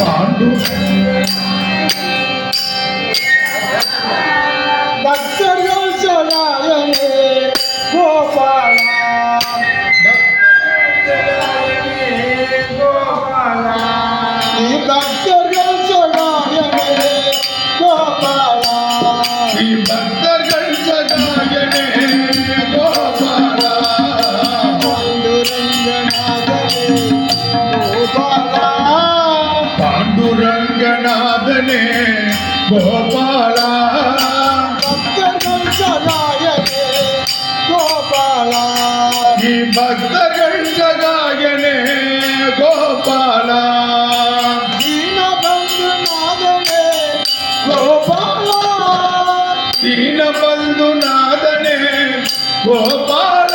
Bond శరణే గోపాల. భక్తగంసగాయనే గోపాల. ఈ భక్తగంసగాయనే గోపాల. దీనబంధునాథనే గోపాల. దీనబంధునాథనే గోపాల.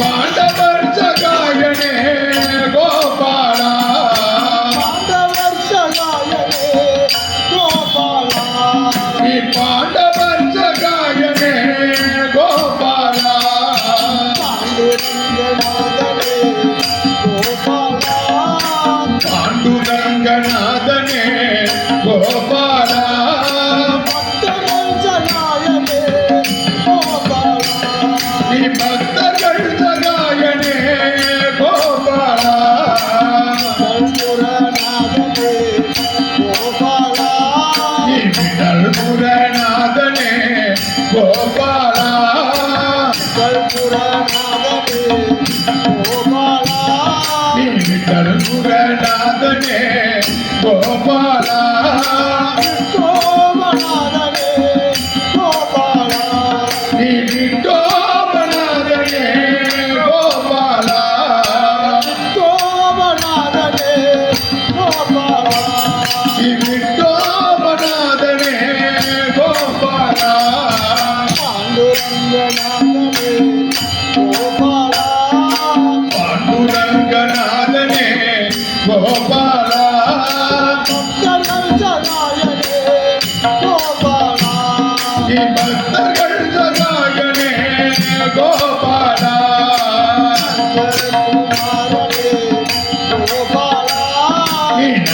பாண்டவர் கருங்குடநாதனே கோபாலா கோபநாதனே கோபாலா. நீ கோபநாதனே கோபாலா. கோபநாதனே கோபாலா. நீ கோபநாதனே கோபாலா. பாண்டுரங்கநாதனே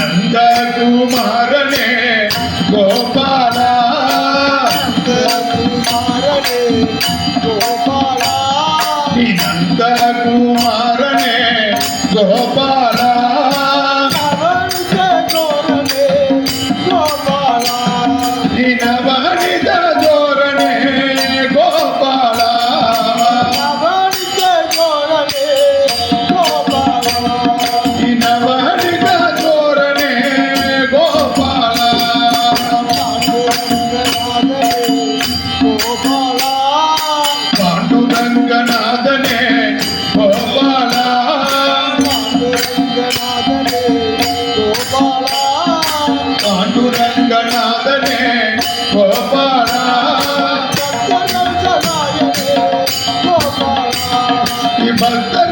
నందకుమారనే గోపాల. నందకుమారనే గోపాల. నందకుమారనే గోపాల. ఈ